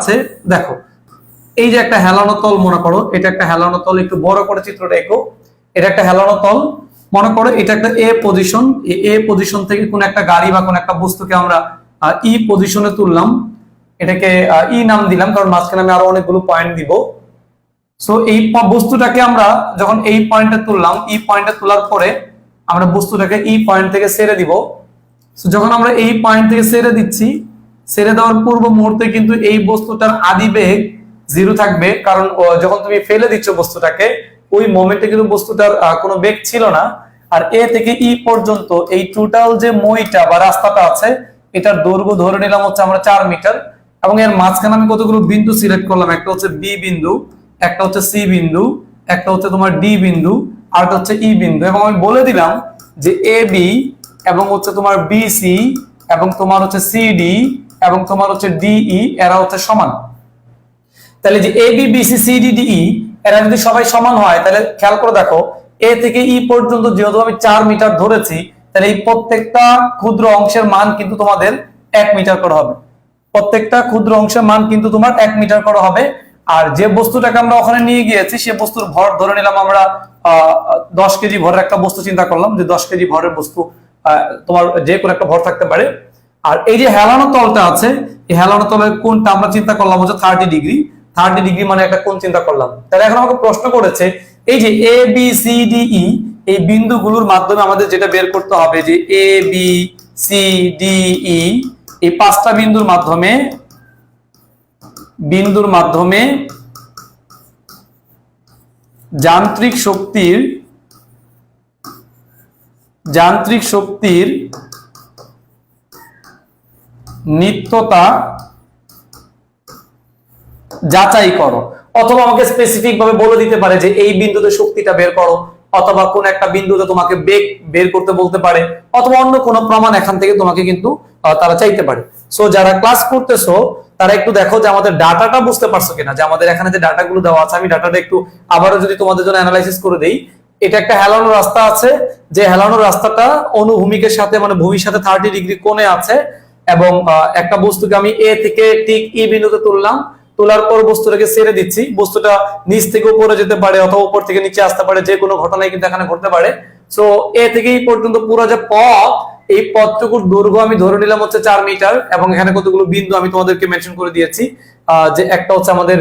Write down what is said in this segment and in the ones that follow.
আছে, দেখো। এই যে একটা হেলানো তল মনে করো, এটা একটা হেলানো তল, একটু বড় করে চিত্রটা এঁকো। এটা একটা হেলানো তল, মনে করো এটা একটা এ পজিশন এ পজিশন থেকে কোন একটা গাড়ি বা কোন একটা বস্তুকে আমরা ই পজিশনে তুললাম। এটাকে ই নাম দিলাম, কারণ মাঝখানে আমি আরও অনেকগুলো পয়েন্ট দিব। সো এই বস্তুটাকে আমরা যখন এই পয়েন্টে তুললাম ই পয়েন্টে তোলার পরে আমরা বস্তুটাকে ই পয়েন্ট থেকে ছেড়ে দিব। সো যখন আমরা এই পয়েন্ট থেকে ছেড়ে দিচ্ছি ছেড়ে দেওয়ার পূর্ব মুহূর্তে কিন্তু এই বস্তুটার আদি বেগ জিরো থাকবে। কারণ যখন তুমি ফেলে দিচ্ছ বস্তুটাকে, ওই মোমেন্টে কিন্তু বস্তুটার কোনো বেগ ছিল না। আর এ থেকে ই পর্যন্ত এই টোটাল যে মইটা বা রাস্তাটা আছে, এটার দৈর্ঘ্য ধরে নিলাম হচ্ছে আমরা চার মিটার। এবং এর মাঝখানে আমি কতগুলো বিন্দু সিলেক্ট করলাম? একটা হচ্ছে বি বিন্দু। একটা হচ্ছে সি বিন্দু, একটা হচ্ছে তোমার ডি বিন্দু, আর একটা হচ্ছে ই বিন্দু। এবং আমি বলে দিলাম যে এ বি এবং হচ্ছে তোমার বি সি এবং তোমার হচ্ছে সি ডি এবং তোমার হচ্ছে ডিই এরা হচ্ছে সমান। তাহলে যে A B B C C D D E এরা যদি সবাই সমান হয়, তাহলে খেয়াল করে দেখো এ থেকে ই পর্যন্ত যেহেতু আমি চার মিটার ধরেছি, তাহলে এই প্রত্যেকটা ক্ষুদ্র অংশের মান কিন্তু তোমাদের এক মিটার করে হবে। প্রত্যেকটা ক্ষুদ্র অংশের মান কিন্তু তোমার এক মিটার করে হবে। আর যে বস্তুটাকে আমরা ওখানে নিয়ে গিয়েছি, সে বস্তুর ভর ধরে নিলাম আমরা দশ কেজি ভরের একটা বস্তু চিন্তা করলাম যে দশ কেজি ভরের বস্তু তোমার যে কোনো একটা ভর থাকতে পারে। আর এই যে হেলানো তলটা আছে, এই হেলানো তলের কোনটা আমরা চিন্তা করলাম হচ্ছে থার্টি ডিগ্রি থার্টি ডিগ্রি মানে একটা কোন চিন্তা করলাম। তাহলে এখন আমাকে প্রশ্ন করেছে, এই যে A B C D E এই বিন্দুগুলোর মাধ্যমে আমাদের যেটা বের করতে হবে যে A B C D E এই পাঁচটা বিন্দুর মাধ্যমে বিন্দুর মাধ্যমে যান্ত্রিক শক্তির যান্ত্রিক শক্তির নিত্যতা যাচাই করো। অথবা আমাকে স্পেসিফিক ভাবে বলে দিতে পারে যে এই বিন্দুতে শক্তিটা বের করো, অথবা কোন একটা বিন্দুতে তোমাকে বেগ বের করতে বলতে পারে, অথবা অন্য কোন প্রমাণ এখান থেকে তোমাকে কিন্তু তারা চাইতে পারে। সো যারা ক্লাস করতেছো তারা একটু দেখো যে আমাদের ডাটাটা বুঝতে পারছ কিনা, যে আমাদের এখানে যে ডাটাগুলো দেওয়া আছে, আমি ডাটাটা একটু আবারও যদি তোমাদের জন্য অ্যানালাইসিস করে দেই, এটা একটা হেলানো রাস্তা আছে, যে হেলানো রাস্তাটা অনুভূমিকের সাথে মানে ভূমির সাথে থার্টি ডিগ্রি কোণে আছে এবং একটা বস্তুকে আমি এ থেকে ঠিক ই বিন্দুতে তুললাম, তোলার পর বস্তুটাকে ছেড়ে দিচ্ছি, বস্তুটা নিচ থেকে উপরে যেতে পারে অথবা উপর থেকে নিচে আসতে পারে যে কোনো ঘটনাই কিন্তু এখানে ঘটতে পারে। সো এ থেকে এই পর্যন্ত পুরো যে পথ এই পথটুকুর দৈর্ঘ্য আমি ধরে নিলাম হচ্ছে চার মিটার, এবং এখানে কতগুলো বিন্দু আমি তোমাদেরকে মেনশন করে দিয়েছি যে একটা হচ্ছে আমাদের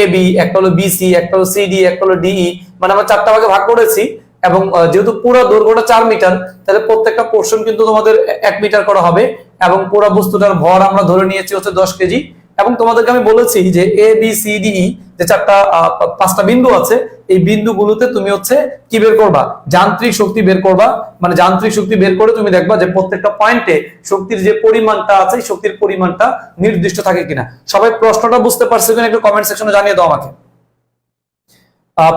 এ বি, একটা হলো বিসি একটা হলো সিডি একটা হলো ডিই মানে আমরা চারটা ভাগে ভাগ করেছি, এবং যেহেতু পুরো দৈর্ঘ্যটা চার মিটার, তাহলে প্রত্যেকটা পোর্শন কিন্তু তোমাদের এক মিটার করা হবে, এবং পুরো বস্তুটার ভর আমরা ধরে নিয়েছি হচ্ছে দশ কেজি, এবং তোমাদেরকে আমি বলেছি যে এ, বি, সি, ডি যে চারটা পাঁচটা বিন্দু আছে, এই বিন্দুগুলোতে তুমি হচ্ছে কি বের করবা? যান্ত্রিক শক্তি বের করবা। মানে যান্ত্রিক শক্তি বের করে তুমি দেখবা যে প্রত্যেকটা পয়েন্টে শক্তির যে পরিমাণটা আছে শক্তির পরিমাণটা নির্দিষ্ট থাকে কিনা। সবাই প্রশ্নটা বুঝতে পারছ কিনা একটু কমেন্ট সেকশনে জানিয়ে দাও আমাকে।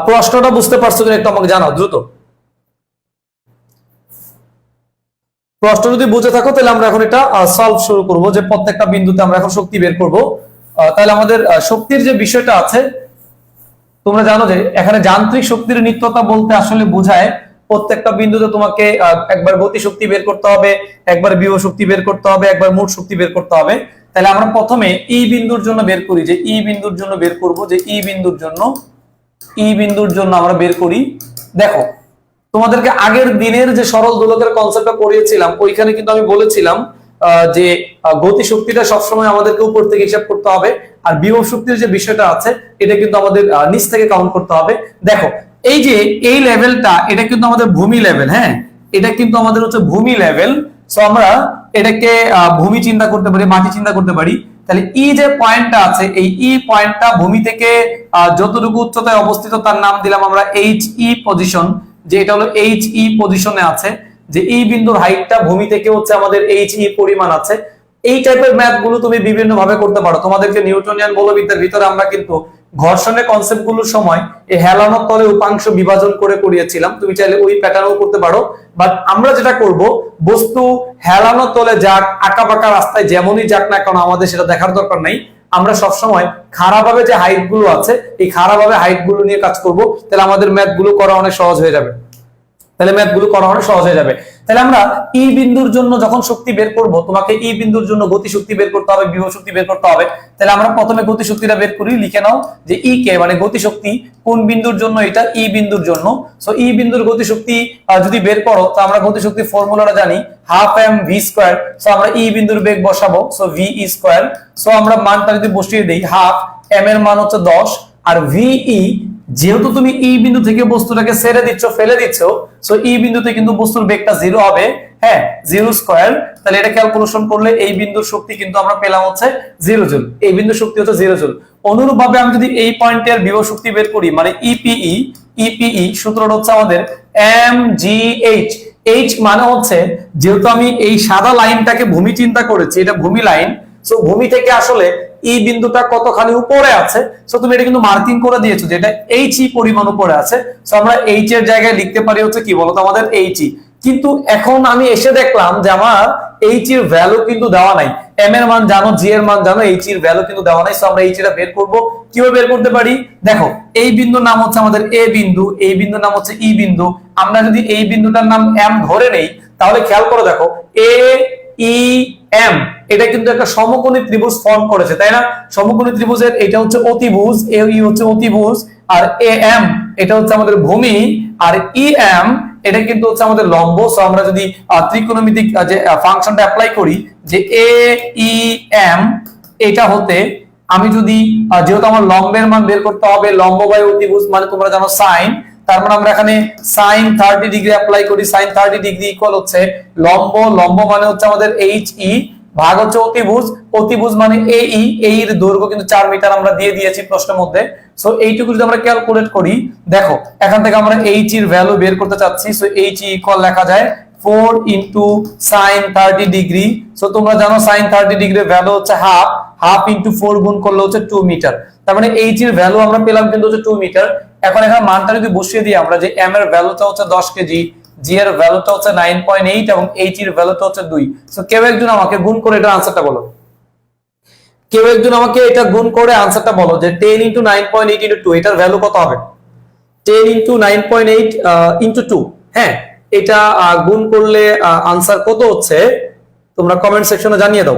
প্রশ্নটা বুঝতে পারছ কিনা একটু আমাকে জানাও, দ্রুত। প্রশ্ন যদি বুঝে থাকো, তাহলে আমরা এখন এটা সলভ শুরু করব যে প্রত্যেকটা বিন্দুতে আমরা এখন শক্তি বের করব। তাহলে আমাদের শক্তির যে বিষয়টা আছে, তোমরা জানো যে এখানে যান্ত্রিক শক্তির নিত্যতা বলতে আসলে বোঝায় প্রত্যেকটা বিন্দুতে তোমাকে একবার গতি শক্তি বের করতে হবে, একবার বিভব শক্তি বের করতে হবে, একবার মোট শক্তি বের করতে হবে। তাহলে আমরা প্রথমে ই বিন্দুর জন্য বের করি যে ই বিন্দুর জন্য বের করব, যে ই বিন্দুর জন্য, ই বিন্দুর জন্য আমরা বের করি। দেখো, তোমাদেরকে আগের দিনের যে সরল দোলকের কনসেপ্টটা পড়িয়েছিলাম, ওইখানে কিন্তু আমি বলেছিলাম যে গতি শক্তিটা সবসময় আমাদেরকে উপর থেকে হিসাব করতে হবে। আর বিভব শক্তির যে বিষয়টা আছে, এটা কিন্তু আমাদের নিচ থেকে কাউন্ট করতে হবে। দেখো, এই যে, এই লেভেলটা এটা কিন্তু আমাদের ভূমি লেভেল হ্যাঁ? এটা কিন্তু আমাদের হচ্ছে ভূমি লেভেল সো আমরা এটাকে ভূমি চিন্তা করতে পারি, মাটি চিন্তা করতে পারি। তাহলে ই যে পয়েন্টটা আছে, এই ই পয়েন্টটা ভূমি থেকে যতটুকু উচ্চতায় অবস্থিত, তার নাম দিলাম আমরা এইচ ই পজিশন যে এটা হলো এইচ ই পজিশনে আছে। যে এই বিন্দুর হাইটটা ভূমি থেকে হচ্ছে? আমাদের এইচ ই পরিমাণ আছে। এই টাইপের ম্যাথগুলো তুমি বিভিন্ন ভাবে করতে পারো। তোমাদেরকে নিউটনিয়ান বলবিদ্যার ভিতরে আমরা কিন্তু ঘর্ষণের কনসেপ্টগুলোর সময় এই হেলানোর তলে উপাংশ বিভাজন করে করিয়েছিলাম। তুমি চাইলে ওই প্যাটার্নও করতে পারো। বাট আমরা যেটা করব, বস্তু হেলানোর তলে যাক আঁকা বাঁকা রাস্তায় যেমনই যাক না কেন, আমাদের সেটা দেখার দরকার নাই। আমরা সবসময় খারাপভাবে যে হাইটগুলো আছে, এই খারাপভাবে হাইটগুলো নিয়ে কাজ করব। তাহলে আমাদের ম্যাথগুলো করা অনেক সহজ হয়ে যাবে। তাহলে ম্যাথগুলো করা অনেক সহজ হয়ে যাবে। তাহলে আমরা ই বিন্দুর জন্য যখন শক্তি বের করব, তোমাকে ই বিন্দুর জন্য গতি শক্তি বের করতে হবে, বিভব শক্তি বের করতে হবে। তাহলে আমরা প্রথমে গতি শক্তিটা বের করি, লিখে নাও যে ই কে মানে গতি শক্তি কোন বিন্দুর জন্য, এটা ই বিন্দুর জন্য। সো ই বিন্দুর গতি শক্তি যদি বের করো, তো আমরা গতি শক্তি ফর্মুলাটা জানি half M V square so আমরা ই বিন্দুর বেগ বসাবো so V E square so আমরা মানটা যদি বসিয়ে দেই হাফ এম এর মান হচ্ছে দশ, আর ভিই যেহেতু তুমি ই বিন্দু থেকে বস্তুটাকে ছেড়ে দিচ্ছ, ফেলে দিচ্ছ সো ই বিন্দুতে কিন্তু বস্তুর বেগটা জিরো হবে। হ্যাঁ জিরো স্কোয়ার তাহলে এটা ক্যালকুলেশন করলে এই বিন্দুর শক্তি কিন্তু আমরা পেলাম হচ্ছে জিরো জুল এই বিন্দুর শক্তি হচ্ছে জিরো জুল অনুরূপ ভাবে আমি যদি এই পয়েন্টের বিভব শক্তি বের করি মানে ইপিই ইপিই সূত্রটা হচ্ছে আমাদের এম জি এইচ এইচ মানে হচ্ছে, যেহেতু আমি এই সাদা লাইনটাকে ভূমি চিন্তা করেছি, এটা ভূমি লাইন সো ভূমি থেকে আসলে এই বিন্দুটা কতখানি উপরে আছে? সো তুমি এটা কিন্তু মার্কিং করে দিয়েছ এইচ ই পরিমাণ উপরে আছে। সো আমরা এইচ এর জায়গায় লিখতে পারি হচ্ছে কি বলতো? আমাদের এইচ ই কিন্তু এখন আমি এসে দেখলাম যে আমার এইচ এর ভ্যালু কিন্তু দেওয়া নাই। এম এর মান জানো জি এর মান জানো এইচ এর ভ্যালু কিন্তু দেওয়া নাই। সো আমরা এইচ এটা বের করব। কীভাবে বের করতে পারি? দেখো, এই বিন্দুর নাম হচ্ছে আমাদের এ বিন্দু, এই বিন্দুর নাম হচ্ছে ই বিন্দু। আমরা যদি এই বিন্দুটার নাম এম ধরে নেই, তাহলে খেয়াল করে দেখো এ ই এম এটা কিন্তু একটা সমকোণী ত্রিভুজ ফর্ম করেছে, তাই না? সমকোণী ত্রিভুজের এটা হচ্ছে অতিভুজ এ হচ্ছে অতিভুজ, আর এ এম এটা হচ্ছে আমাদের ভূমি, আর ই এম এটা কিন্তু হচ্ছে আমাদের লম্ব। সো আমরা যদি ত্রিকোণমিতিক যে ফাংশনটা অ্যাপ্লাই করি, যে এ ই এম এটা হতে আমি যদি যেহেতু আমার লম্বের মান বের করতে হবে, লম্ব বাই অতিভুজ মানে তোমরা জানো সাইন তার মানে আমরা এখানে সাইন থার্টি ডিগ্রি অ্যাপ্লাই করি। সাইন থার্টি ডিগ্রি ইকুয়াল হচ্ছে লম্ব। লম্ব মানে হচ্ছে আমাদের এইচ ই ভাগ হচ্ছে অতিভুজ। অতিভুজ মানে এ ই এই এর দৈর্ঘ্য কিন্তু চার মিটার আমরা দিয়ে দিয়েছি প্রশ্নের মধ্যে। সো এইটুকু যদি আমরা ক্যালকুলেট করি, দেখো, এখান থেকে আমরা এইচ এর ভ্যালু বের করতে চাচ্ছি। সো এইচ ইকুয়াল লেখা যায় four into sine thirty degree so তোমরা জানো সাইন থার্টি ডিগ্রি ভ্যালু হচ্ছে হাফ হাফ ইন্টু ফোর গুণ করলে হচ্ছে টু মিটার তার মানে এইচ এর ভ্যালু আমরা পেলাম কিন্তু হচ্ছে টু মিটার এখন এখানে মানটা যদি বসিয়ে দিই আমরা যে এম এর ভ্যালুটা হচ্ছে দশ কেজি জি এর ভ্যালুটা হচ্ছে নাইন পয়েন্ট এইট এবং এইচ এর ভ্যালুটা হচ্ছে দুই। সো কেউ একজন আমাকে গুণ করে এটা আনসারটা বলো। কেউ একজন আমাকে এটা গুণ করে আনসারটা বলো যে ten into nine point eight into two এটার ভ্যালু কত হবে? Ten into nine point eight into two হ্যাঁ এটা গুণ করলে আনসার কত হচ্ছে? তোমরা কমেন্ট সেকশনে জানিয়ে দাও।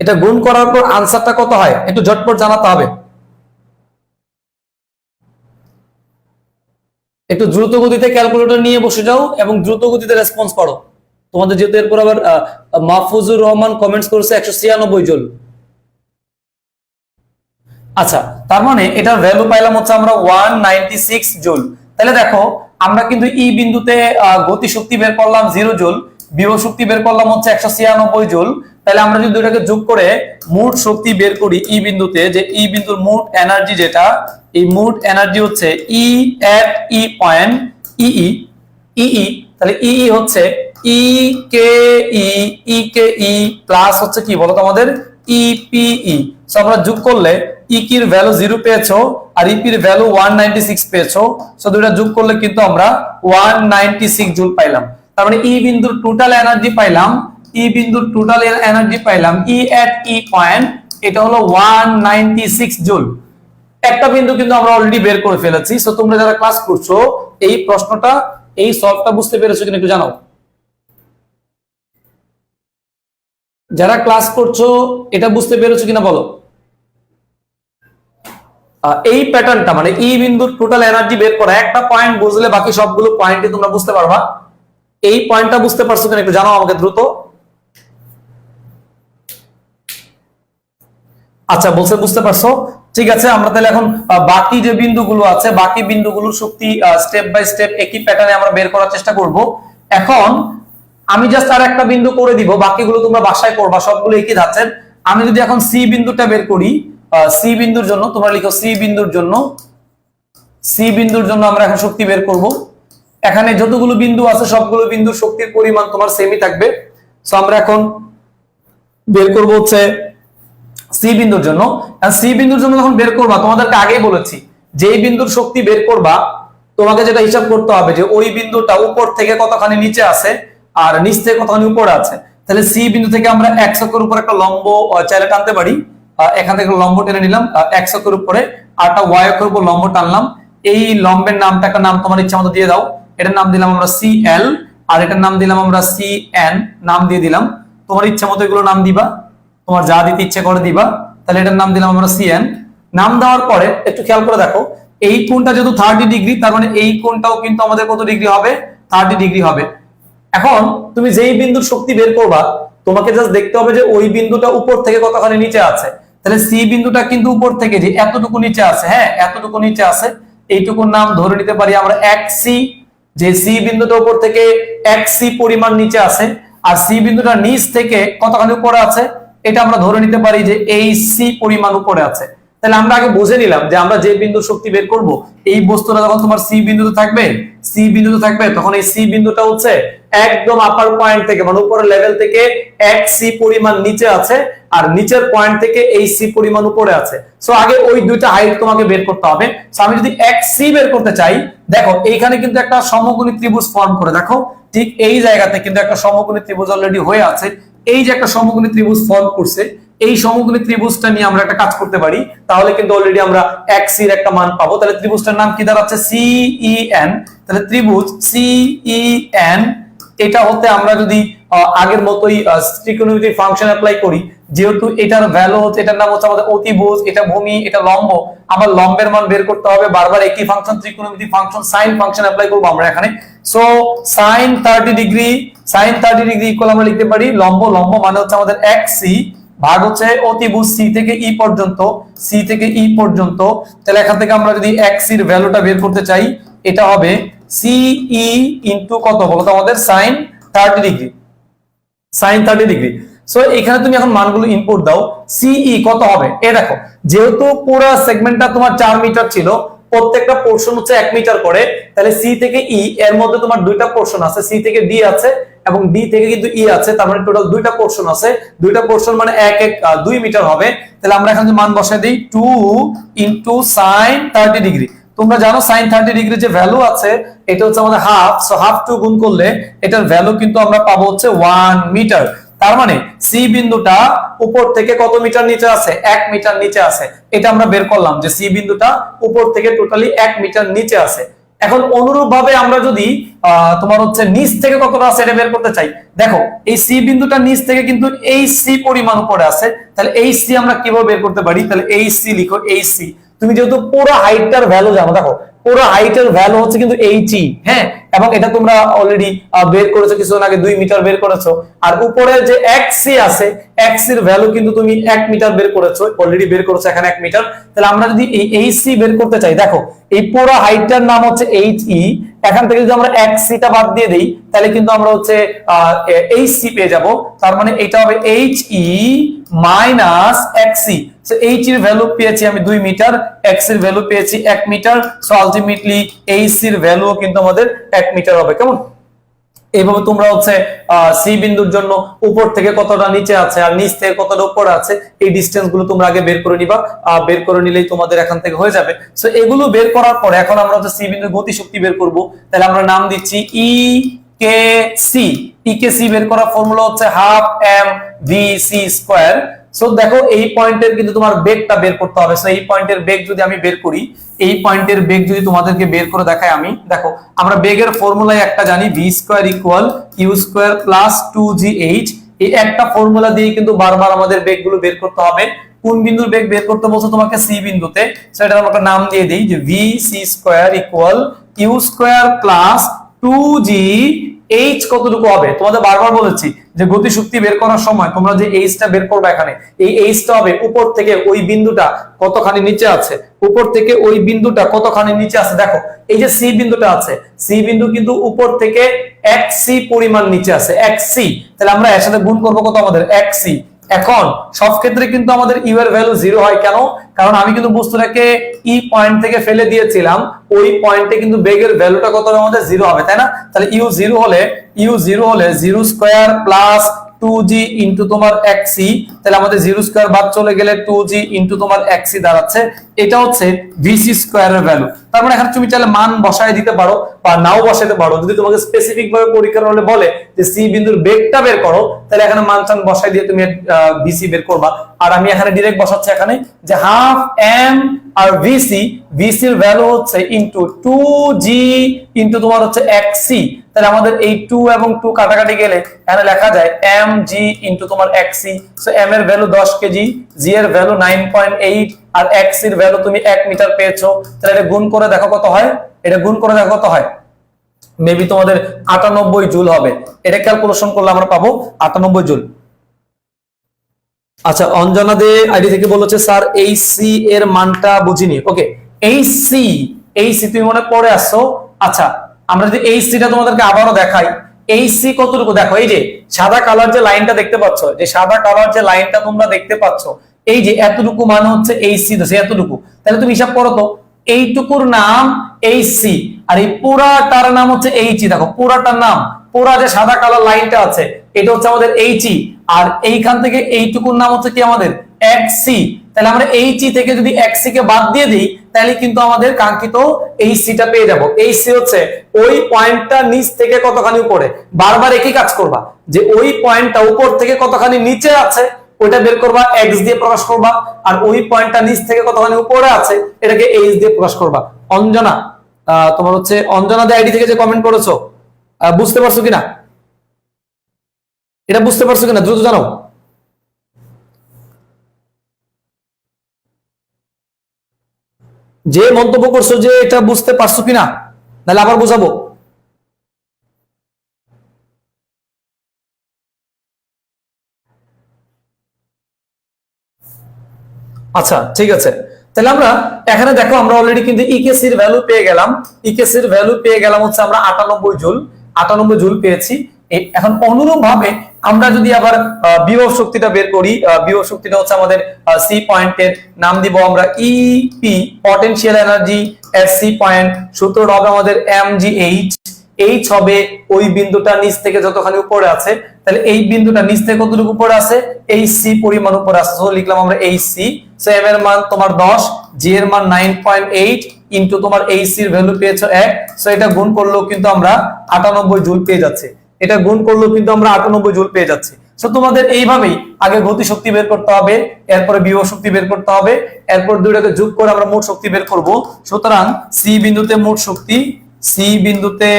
এটা গুণ করার পর আনসারটা কত হয়? একটু ঝটপট জানাতে হবে। একটু দ্রুত গতিতে ক্যালকুলেটর নিয়ে বসে যাও এবং দ্রুত গতিতে রেসপন্স করো তোমাদের যেহেতু এরপর আবার মাহফুজুর রহমান কমেন্টস করছে একশো ছিয়ানব্বই জন। আচ্ছা তার মানে এটার ভ্যালু পাইলাম হচ্ছে আমরা ওয়ান নাইনটি সিক্স জুল তাহলে দেখো আমরা কিন্তু ই বিন্দুতে আহ, গতি শক্তি বের করলাম জিরো জুল বিভব শক্তি বের করলাম হচ্ছে একশো ছিয়ানব্বই জুল। তাহলে আমরা যদি দুটাকে যোগ করে মোট শক্তি বের করি ই বিন্দুতে, যে ই বিন্দুর মোট এনার্জি যেটা, এই মোট এনার্জি হচ্ছে E at E point EE EE তাহলে ইই হচ্ছে ই কে ই ই কে ই প্লাস হচ্ছে কি বলতো আমাদের? ইপিই সো আমরা যোগ করলে ই কির ভ্যালু জিরো পেয়েছ আর ইপির ভ্যালু ওয়ান নাইনটি সিক্স পেয়েছ। সো দুইটা যোগ করলে কিন্তু আমরা ওয়ান নাইনটি সিক্স জুল পাইলাম। তার মানে ই বিন্দুর টোটাল এনার্জি পাইলাম ই বিন্দুর টোটাল এনার্জি পাইলাম ই এট ই পয়েন্ট এটা হলো ওয়ান নাইনটি সিক্স জুল একটা বিন্দু কিন্তু আমরা অলরেডি বের করে ফেলেছি সো তোমরা যারা ক্লাস করছ, এই প্রশ্নটা, এই সলভটা বুঝতে পেরেছ কিনা একটু জানাও। যারা ক্লাস করছ, এটা বুঝতে পেরেছ কিনা বলো? এই প্যাটার্নটা মানে ই বিন্দুর টোটাল এনার্জি বের করা, একটা পয়েন্ট বুঝলে বাকি সবগুলো পয়েন্টই তোমরা বুঝতে পারবা। এই পয়েন্টটা বুঝতে পারছ কিনা একটু জানাও আমাকে দ্রুত। আচ্ছা বলছে বুঝতে পারছ? ঠিক আছে, আমরা তাহলে এখন বাকি যে বিন্দুগুলো আছে, বাকি বিন্দুগুলোর শক্তি স্টেপ বাই স্টেপ একই প্যাটার্নে আমরা বের করার চেষ্টা করব। এখন, আমি জাস্ট আর একটা বিন্দু করে দিব, বাকিগুলো তোমরা বাসায় করবা, সবগুলো একই ধাঁচের। আমি যদি এখন সি বিন্দুটা বের করি সি বিন্দুর জন্য, তোমরা লিখো সি বিন্দুর জন্য সি বিন্দুর জন্য আমরা এখন শক্তি বের করব। এখানে যতগুলো বিন্দু আছে, সবগুলো বিন্দুর শক্তির পরিমাণ তোমার সেমই থাকবে। সো আমরা এখন বের করব হচ্ছে সি বিন্দুর জন্য। সি বিন্দুর জন্য যখন বের করবা, তোমাদেরকে আগেই বলেছি, যেই বিন্দুর শক্তি বের করবা, তোমাকে যেটা হিসাব করতে হবে যে ওই বিন্দুটা উপর থেকে কতখানি নিচে আছে আর নিচ থেকে কতখানি উপরে আছে। তাহলে সি বিন্দু থেকে আমরা এক অক্ষের উপর একটা লম্ব চাইলে টানতে পারি। এখান থেকে লম্ব টেনে নিলাম এক অক্ষের উপরে আর একটা ওয়াই অক্ষের উপর লম্ব টানলাম। এই লম্বের নামটা একটা নাম তোমার ইচ্ছা মতো দিয়ে দাও। এটার নাম দিলাম আমরা সি এল আর এটার নাম দিলাম আমরা সি এন নাম দিয়ে দিলাম। তোমার ইচ্ছা মতো এগুলো নাম দিবা, তোমার যা দিতে ইচ্ছে করে দিবা। তাহলে এটার নাম দিলাম আমরা সি এন নাম দেওয়ার পরে একটু খেয়াল করে দেখো, এই কোণটা যেহেতু থার্টি ডিগ্রি তার মানে এই কোণটাও কিন্তু আমাদের কত ডিগ্রি হবে? থার্টি ডিগ্রি হবে। এখন তুমি যেই বিন্দুর শক্তি বের করবা, তোমাকে জাস্ট দেখতে হবে যে ওই বিন্দুটা উপর থেকে কতখানি নিচে আছে। তাহলে সি বিন্দুটা কিন্তু উপর থেকে যে এতটুকু নিচে আছে হ্যাঁ এতটুকু নিচে আছে, এইটুকুর নাম ধরে নিতে পারি আমরা এক সি যে সি বিন্দুটা উপর থেকে এক সি পরিমাণ নিচে আছে, আর সি বিন্দুটা নিচ থেকে কতখানি উপরে আছে, এটা আমরা ধরে নিতে পারি যে এই সি পরিমাণ উপরে আছে। তাহলে আমরা আগে বুঝে নিলাম যে আমরা যে বিন্দু শক্তি বের করব, এই বস্তুটা যখন তোমার সি বিন্দুতে থাকবে সি বিন্দুতে থাকবে, তখন এই সি বিন্দুটা হচ্ছে একদম আপার পয়েন্ট থেকে মানে উপরের লেভেল থেকে এক সি পরিমাণ নিচে আছে আর নিচের পয়েন্ট থেকে এই সি পরিমাণ উপরে আছে। সো আগে ওই দুইটা হাইট তোমাকে বের করতে হবে। সো আমি যদি এক সি বের করতে চাই, দেখো, এইখানে কিন্তু একটা সমকোণী ত্রিভুজ ফর্ম করে দেখো। ঠিক এই জায়গাতে কিন্তু একটা সমকোণী ত্রিভুজ অলরেডি হয়ে আছে। এই যে একটা সমকোণী ত্রিভুজ ফর্ম করছে, এই সমকোণী ত্রিভুজটা নিয়ে আমরা একটা কাজ করতে পারি। তাহলে কিন্তু অলরেডি আমরা এক সির একটা মান পাবো। তাহলে ত্রিভুজটার নাম কি দাঁড়াচ্ছে? সিইএন তাহলে ত্রিভুজ সিইএন এটা হতে আমরা যদি আগের মতোই ত্রিকোণমিতিক ফাংশন অ্যাপ্লাই করি, যেহেতু এটার ভ্যালু হচ্ছে, এটার নাম হচ্ছে আমাদের অতিভুজ, এটা ভূমি, এটা লম্ব আমার লম্বের মান বের করতে হবে, বারবার একই ফাংশন ত্রিকোণমিতিক ফাংশন সাইন ফাংশন অ্যাপ্লাই করব আমরা এখানে। So sine thirty degree sine thirty degree equal আমরা লিখতে পারি, লম্ব লম্ব মানে হচ্ছে আমাদের এক সি ভাগ হচ্ছে অতিভুজ সি থেকে ই পর্যন্ত সি থেকে ই পর্যন্ত। তাহলে এখান থেকে আমরা যদি এক সির ভ্যালুটা বের করতে চাই, এটা হবে সিই ইন্টু কত? বলতো আমাদের sine thirty degree sine thirty degree so এখানে তুমি এখন মানগুলো ইনপুট দাও। সিই কত হবে? এ দেখো, যেহেতু পুরো সেগমেন্টটা তোমার চার মিটার ছিল, প্রত্যেকটা পোর্শন হচ্ছে এক মিটার করে, তাহলে সি থেকে ই এর মধ্যে তোমার দুইটা পোর্শন আছে। সি থেকে ডি আছে এবং ডি থেকে কিন্তু ই আছে, তার মানে টোটাল দুইটা পোর্শন আছে। দুইটা পোর্শন মানে এক এক দুই মিটার হবে। তাহলে আমরা এখানে মান বসাই দিই। Two into sine thirty degree তোমরা জানো সাইন থার্টি ডিগ্রি যে ভ্যালু আছে, এটা হচ্ছে আমাদের হাফ সো হাফ টু গুণ করলে এটার ভ্যালু কিন্তু আমরা পাবো হচ্ছে ওয়ান মিটার তার মানে সি বিন্দুটা উপর থেকে কত মিটার নিচে আছে? এক মিটার নিচে আছে। এটা আমরা বের করলাম যে সি বিন্দুটা উপর থেকে টোটালি এক মিটার নিচে আছে। এখন অনুরূপ ভাবে আমরা যদি তোমার হচ্ছে নিচ থেকে কতটা আছে এটা বের করতে চাই। দেখো, এই সি বিন্দুটা নিচ থেকে কিন্তু এই সি পরিমাণ উপরে আছে। তাহলে এই সি আমরা কীভাবে বের করতে পারি? তাহলে এই সি লিখো, এই সি তুমি যেহেতু পুরো হাইটটার ভ্যালু জানো, দেখো, পুরো হাইটের ভ্যালু হচ্ছে কিন্তু এইচই হ্যাঁ? এবং এটা তোমরা অলরেডি বের করেছ কিছুক্ষণ আগে দুই মিটার বের করেছ। আর উপরে যে এক সি আছে এক সির ভ্যালু কিন্তু তুমি এক মিটার বের করেছ অলরেডি বের করেছ এখানে এক মিটার তাহলে আমরা যদি এই এইচ সি বের করতে চাই, দেখো, এই পুরো হাইটটার নাম হচ্ছে এইচ ই এখান থেকে যদি আমরা এক সিটা বাদ দিয়ে দেই, তাহলে কিন্তু আমরা হচ্ছে এইচ সি পেয়ে যাব। তার মানে এটা হবে এইচ ই মাইনাস এক সি। এইচ এর ভ্যালু পেয়েছি আমি দুই মিটার এক্সের ভ্যালু পেয়েছি এক মিটার। সো আলটিমেটলি এইচ এর ভ্যালু কিন্তু আমাদের এক মিটার হবে। কেমন? এইভাবে তোমরা হচ্ছে সি বিন্দুর জন্য উপর থেকে কতটা নিচে আছে আর নিচ থেকে কতটা উপরে আছে, এই ডিস্টেন্সগুলো তোমরা আগে বের করে নিবা। বের করে নিলেই তোমাদের এখান থেকে হয়ে যাবে। সো এগুলো বের করার পরে এখন আমরা হচ্ছে সি বিন্দুর গতি শক্তি বের করব। তাহলে আমরা নাম দিচ্ছি ই K C E K C বের করার ফর্মুলা হচ্ছে half M V C square so দেখো এই পয়েন্টের কিন্তু তোমার বেগটা বের করতে হবে। সো এই পয়েন্টের বেগ যদি আমি বের করি, এই পয়েন্টের বেগ যদি তোমাদেরকে বের করে দেখাই আমি, দেখো, আমরা বেগের ফর্মুলায় একটা জানি V square equal U square plus two G H এই একটা ফর্মুলা দিয়ে কিন্তু বারবার আমাদের বেগগুলো বের করতে হবে। কোন বিন্দুর বেগ বের করতে বলছো তোমাকে? সি বিন্দুতে। সেটা আমরা নাম দিয়ে দিই যে V C square equal U square plus two G H কতটুকু হবে? তোমাদের বারবার বলেছি যে গতি শক্তি বের করার সময় তোমরা যে এইচটা বের করবে এখানে, এই এইচটা হবে উপর থেকে ওই বিন্দুটা কতখানি নিচে আছে? উপর থেকে ওই বিন্দুটা কতখানি নিচে আছে? দেখো, এই যে সি বিন্দুটা আছে সি বিন্দু কিন্তু উপর থেকে এক সি পরিমাণ নিচে আছে, এক সি তাহলে আমরা এর সাথে গুণ করব কত আমাদের? এক সি এখন সব ক্ষেত্রে কিন্তু আমাদের ইউ এর ভ্যালু জিরো হয় কেন? কারণ আমি কিন্তু বস্তুটাকে ই পয়েন্ট থেকে ফেলে দিয়েছিলাম, ওই পয়েন্টে কিন্তু বেগের ভ্যালুটা কত আমাদের জিরো হবে, তাই না? তাহলে ইউ জিরো হলে ইউ জিরো হলে zero square plus two G into তোমার এক সি তাহলে আমাদের জিরো স্কোয়ার বাদ চলে গেলে টু জি ইন্টু তোমার এক সি দাঁড়াচ্ছে। এটা হচ্ছে ভিসি স্কোয়ারের ভ্যালু তার মানে এখানে তুমি চাইলে মান বসায় দিতে পারো বা নাও বসাতে পারো। যদি তোমাকে স্পেসিফিক ভাবে পরীক্ষার হলে বলে যে সি বিন্দুর বেগটা বের করো, তাহলে এখানে মান চান বসাই দিয়ে তুমি ভিসি বের করবা। আর আমি এখানে ডিরেক্ট বসাচ্ছি এখানে যে হাফ এম আর ভিসি ভিসির ভ্যালু হচ্ছে ইন্টু টু জি ইন্টু তোমার হচ্ছে এক সি তাহলে আমাদের এই টু এবং টু কাটাকাটি গেলে এখানে লেখা যায় এম জি ইন্টু তোমার এক সি সো এম এর ভ্যালু দশ কেজি জি এর ভ্যালু নাইন পয়েন্ট এইট আর এক সির ভ্যালু তুমি এক মিটার পেয়েছ, তাহলে এটা গুণ করে দেখো কত হয়? এটা গুণ করে দেখো কত হয়? মেবি তোমাদের আটানব্বই জুল হবে। এটা ক্যালকুলেশন করলে আমরা পাবো আটানব্বই জুল। আচ্ছা অঞ্জনা দে আইডি থেকে বলেছে স্যার, এই সি এর মানটা বুঝিনি। ওকে এই সি এই সি তুমি মনে পড়ে আসছো? আচ্ছা আমরা যদি এই সিটা তোমাদেরকে আবারও দেখাই, এই সি কতটুকু? দেখো, এই যে সাদা কালার যে লাইনটা দেখতে পাচ্ছ, যে সাদা কালার যে লাইনটা তোমরা দেখতে পাচ্ছ এই যে এতটুকু মানে হচ্ছে এই সি তো এতটুকু। তাহলে তুমি হিসাব করো তো, এইটুকুর নাম এই সি, আর এই পুরাটার নাম হচ্ছে এইচি দেখো পুরাটার নাম পুরা যে সাদা কালার লাইনটা আছে, এটা হচ্ছে আমাদের এইচই আর এইখান থেকে এইটুকুর নাম হচ্ছে কি আমাদের? এক্সি তাহলে আমরা এইচই থেকে যদি এক্সি কে বাদ দিয়ে দিই, তাহলে কিন্তু আমাদের কাঙ্ক্ষিত এই সিটা পেয়ে যাব। এই সি হচ্ছে ওই পয়েন্টটা নিচ থেকে কতখানি উপরে? বারবার একই কাজ করবা, যে ওই পয়েন্টটা উপর থেকে কতখানি নিচে আছে ওইটা বের করবা এক্স দিয়ে প্রকাশ করবা, আর ওই পয়েন্টটা নিচ থেকে কতখানি উপরে আছে, এটাকে এইচ দিয়ে প্রকাশ করবা। অঞ্জনা তোমার হচ্ছে অঞ্জনা দে আইডি থেকে যে কমেন্ট করেছ বুঝতে পারছ কিনা? এটা বুঝতে পারছ কিনা? দ্রুত জানাও। যে মন্তব্য করছ যে এটা বুঝতে পারছ কিনা, নাহলে আবার বুঝাবো। আচ্ছা ঠিক আছে। তাহলে আমরা এখানে দেখো আমরা অলরেডি কিন্তু ইকেসির ভ্যালু পেয়ে গেলাম। ইকেসির ভ্যালু পেয়ে গেলাম হচ্ছে আমরা আটানব্বই জুল। আটানব্বই জুল পেয়েছি। এখন অনুরূপ ভাবে আমরা যদি আবার বিভব শক্তিটা বের করি বিভব শক্তিটা হচ্ছে আমাদের সি পয়েন্টের নাম দিব আমরা E P potential energy S C point সূত্রটা হবে আমাদের এম জি এইচ এইচ হবে ওই বিন্দুটা নিচ থেকে যতখানি উপরে আছে, তাহলে এই বিন্দুটা নিচ থেকে কতটুকু উপরে আছে? এই সি পরিমাণ উপরে আছে। লিখলাম আমরা এই সি এম এর মান তোমার 10 জি এর মান 9.8 ইনটু তোমার এই সি এর ভ্যালু পেয়েছ 1 সো এটা গুণ করলেও কিন্তু আমরা 98 জুল পেয়ে যাচ্ছে। এটা গুণ করলেও কিন্তু আমরা 98 জুল পেয়ে যাচ্ছি। সো তোমাদের এইভাবেই আগে গতি শক্তি বের করতে হবে, এরপরে বিভব শক্তি বের করতে হবে, এরপর দুইটাকে যোগ করে আমরা মোট শক্তি বের করব। সুতরাং সি বিন্দুতে মোট শক্তি সি বিন্দুতে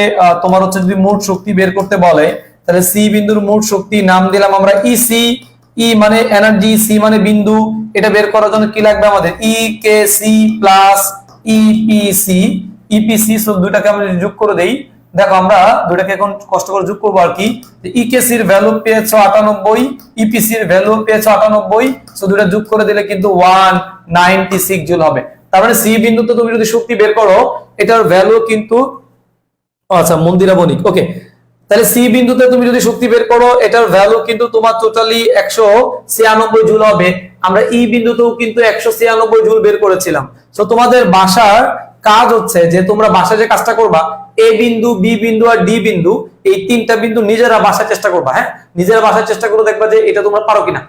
তোমার হচ্ছে যদি মোট শক্তি বের করতে বলে, তাহলে সি বিন্দুর মোট শক্তি নাম দিলাম আমরা ইসি ই মানে এনার্জি সি মানে বিন্দু, এটা বের করার জন্য কি লাগবে আমাদের? E K C plus EPC EPC সব দুইটাকে আমরা যোগ করে দেই, দেখো আমরা দুইটাকে এখন কষ্ট করে যোগ করব আর কি। ইকেসির ভ্যালু পেয়েছ আটানব্বই ইপিসির ভ্যালু পেয়েছ আটানব্বই সো দুইটা যোগ করে দিলে কিন্তু ওয়ান নাইনটি সিক্স জুল হবে। তার মানে সি বিন্দুতে তুমি যদি শক্তি বের করো, এটার ভ্যালু কিন্তু আচ্ছা মন্দিরা বণিক ওকে তাহলে সি বিন্দুতে তুমি যদি শক্তি বের করো, এটার ভ্যালু কিন্তু তোমার টোটালি একশো ছিয়ানব্বই জুল হবে। আমরা ই বিন্দুতেও কিন্তু একশো ছিয়ানব্বই জুল বের করেছিলাম। তো তোমাদের বাসার কাজ হচ্ছে যে, তোমরা বাসায় যে কাজটা করবা এ বিন্দু বি বিন্দু আর ডি বিন্দু, এই তিনটা বিন্দু নিজেরা বাসায় চেষ্টা করবা হ্যাঁ? নিজেরা বাসায় চেষ্টা করে দেখবা যে, এটা তোমরা পারো কিনা।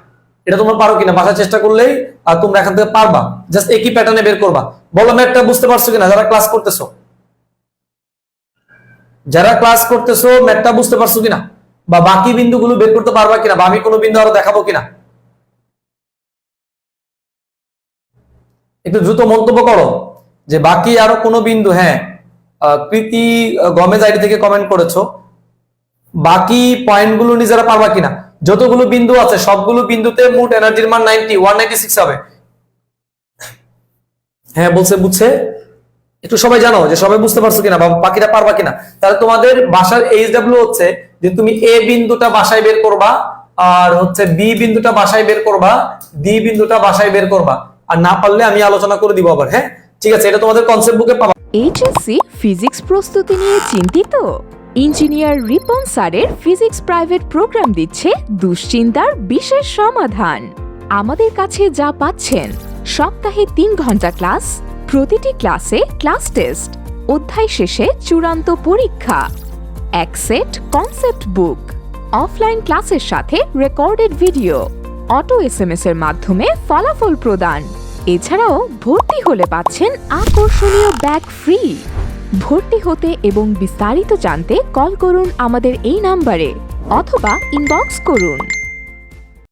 এটা তোমরা পারো কিনা? বাসার চেষ্টা করলেই আর তোমরা এখান থেকে পারবা। জাস্ট একই প্যাটার্নে বের করবা। বলো ম্যাথটা বুঝতে পারছ কিনা? যারা ক্লাস করতেছো। যারা ক্লাস করতেছো ম্যাথটা বুঝতে পারছ কিনা? বা বাকি বিন্দুগুলো বের করতে পারবা কিনা? বা আমি কোনো বিন্দু আরও দেখাবো কিনা? একটু দ্রুত মন্তব্য করো। যে বাকি আরও কোনো বিন্দু হ্যাঁ কৃতি গমেজ আইডি থেকে কমেন্ট করেছ। বাকি পয়েন্টগুলো নিজেরা পারবা কিনা? যতগুলো বিন্দু আছে, সবগুলো বিন্দুতে মোট এনার্জির মান নাইনটি ওয়ান হবে। হ্যাঁ বলছে, বুঝছে? একটু সবাই জানো যে সবাই বুঝতে পারছ কিনা বা বাকিটা পারবা কিনা? তাহলে তোমাদের বাসার এইচ ডাব্লিউ হচ্ছে যে তুমি এ বিন্দুটা বাসায় বের করবা আর হচ্ছে বি বিন্দুটা বাসায় বের করবা ডি বিন্দুটা বাসায় বের করবা। আর না পারলে আমি আলোচনা করে দিব আবার হ্যাঁ? ঠিক আছে, এটা তোমাদের কনসেপ্ট বুকে পাবা। এইচএসসি ফিজিক্স প্রস্তুতি নিয়ে চিন্তিত? ইঞ্জিনিয়ার রিপন স্যারের ফিজিক্স প্রাইভেট প্রোগ্রাম দিচ্ছে দুশ্চিন্তার বিশেষ সমাধান। আমাদের কাছে যা পাচ্ছেন, সপ্তাহে তিন ঘণ্টা ক্লাস, প্রতিটি ক্লাসে ক্লাস টেস্ট, অধ্যায় শেষে চূড়ান্ত পরীক্ষা, এক সেট কনসেপ্ট বুক, অফলাইন ক্লাসের সাথে রেকর্ডেড ভিডিও, অটো এসএমএস এর মাধ্যমে ফলাফল প্রদান। এছাড়াও ভর্তি হলে পাচ্ছেন আকর্ষণীয় ব্যাগ ফ্রি। ভর্তি হতে এবং বিস্তারিত জানতে কল করুন আমাদের এই নাম্বারে অথবা ইনবক্স করুন।